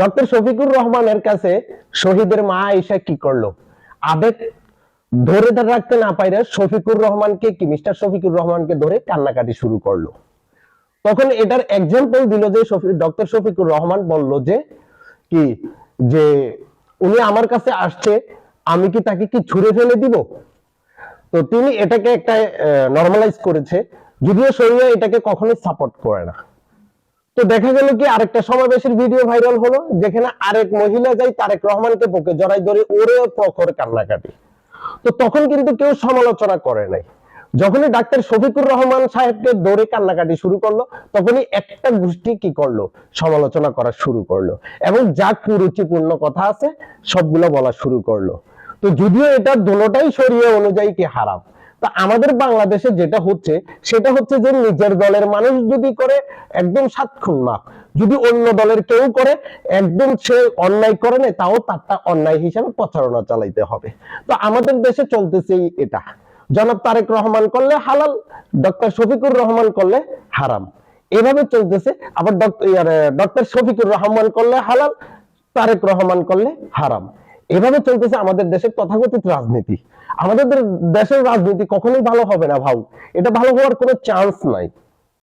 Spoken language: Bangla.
ডক্টর শফিকুর রহমানের কাছে শহীদের মা আয়েশা কি করল? আবেগ ধরে রাখতে না পাইরে শফিকুর রহমানকে কি মিস্টার শফিকুর রহমানকে ধরে কান্নাকাটি শুরু করল? তখন এটার এক্সাম্পল দিল যে ডক্টর শফিকুর রহমান বলল যে, কি, যে উনি আমার কাছে আসছে, আমি কি তাকে কি ছুঁড়ে ফেলে দিব? তো তিনি এটাকে একটা নর্মালাইজ করেছে, যদিও শরীরে এটাকে কখনোই সাপোর্ট করে না। তো দেখা গেল কি আরেকটা সমাবেশের ভিডিও ভাইরাল হলো, যেখানে আরেক মহিলা যাই তারেক রহমানকে বুকে জড়াই ধরে ওরে প্রখর কান্নাকাটি। তো তখন কিন্তু কেউ সমালোচনা করে নাই। যখনই ডাক্তার শফিকুর রহমান সাহেবকে দৌড়ে কান্নাকাটি শুরু করল, তখনই একটা গোষ্ঠী কি করল? সমালোচনা করা শুরু করল। এবং যা কুরুচিপূর্ণ কথা আছে, সবগুলো বলা শুরু করল। তো যদিও এটা দুটোটাই শরীয় অনুযায়ী কি হারাম তা আমাদের বাংলাদেশে যেটা হচ্ছে, সেটা হচ্ছে যে নিজের দলের মানুষ যদি করে, একদম সাত খুন মাপ যদি অন্য দলের কেউ করে, একদম সে অন্যায় করে নেয় তাও তারটা অন্যায় হিসাবে প্রচারণা চালাইতে হবে। তো আমাদের দেশে চলতেছে এটা। জনাব তারেক রহমান করলে হালাল, ডক্টর শফিকুর রহমান করলে হারাম। এভাবে চলতেছে, আবার ডক্টর শফিকুর রহমান করলে হালাল, তারেক রহমান করলে হারাম। এভাবে চলতেছে আমাদের দেশের তথাকথিত রাজনীতি। আমাদের দেশের রাজনীতি কখনোই ভালো হবে না ভাউ। এটা ভালো হওয়ার কোনো চান্স নাই।